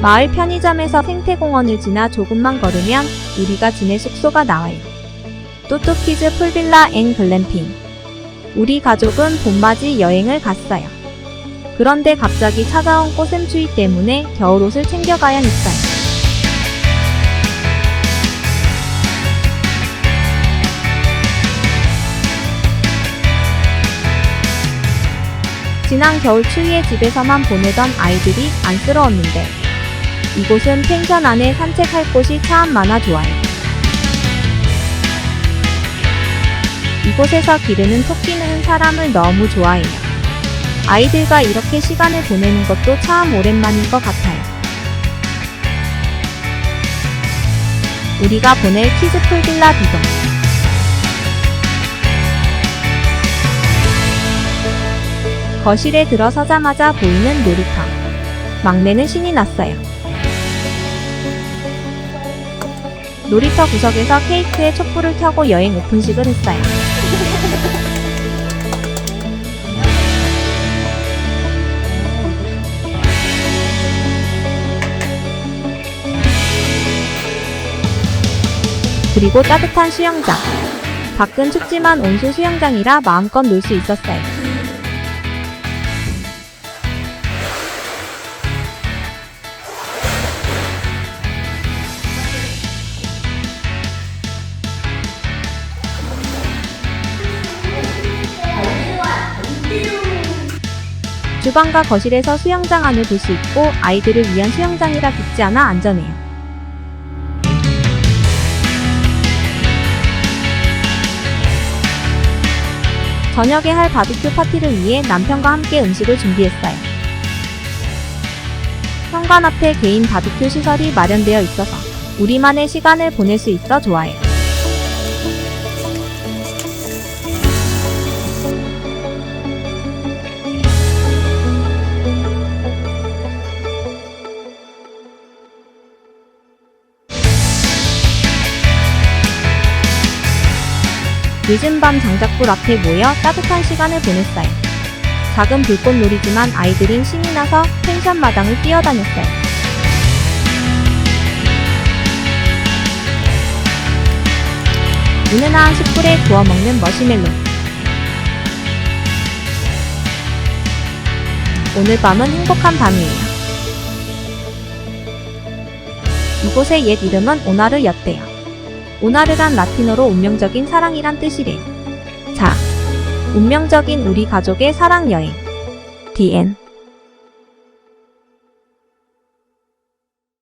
마을 편의점에서 생태공원을 지나 조금만 걸으면 우리가 지낼 숙소가 나와요. 또또키즈 풀빌라 앤 글램핑. 우리 가족은 봄맞이 여행을 갔어요. 그런데 갑자기 찾아온 꽃샘추위 때문에 겨울옷을 챙겨가야 했어요. 지난 겨울 추위에 집에서만 보내던 아이들이 안쓰러웠는데 이곳은 펜션 안에 산책할 곳이 참 많아 좋아요. 이곳에서 기르는 토끼는 사람을 너무 좋아해요. 아이들과 이렇게 시간을 보내는 것도 참 오랜만인 것 같아요. 우리가 보낼 키즈풀 빌라 비동. 거실에 들어서자마자 보이는 놀이터. 막내는 신이 났어요. 놀이터 구석에서 케이크에 촛불을 켜고 여행 오픈식을 했어요. 그리고 따뜻한 수영장. 밖은 춥지만 온수 수영장이라 마음껏 놀 수 있었어요. 주방과 거실에서 수영장 안을 볼 수 있고 아이들을 위한 수영장이라 깊지 않아 안전해요. 저녁에 할 바비큐 파티를 위해 남편과 함께 음식을 준비했어요. 현관 앞에 개인 바비큐 시설이 마련되어 있어서 우리만의 시간을 보낼 수 있어 좋아요. 늦은 밤 장작불 앞에 모여 따뜻한 시간을 보냈어요. 작은 불꽃놀이지만 아이들은 신이 나서 펜션 마당을 뛰어다녔어요. 은은한 숯불에 구워 먹는 머시멜로. 오늘 밤은 행복한 밤이에요. 이곳의 옛 이름은 오나르였대요. 오나르란 라틴어로 운명적인 사랑이란 뜻이래요. 자, 운명적인 우리 가족의 사랑 여행. 디엔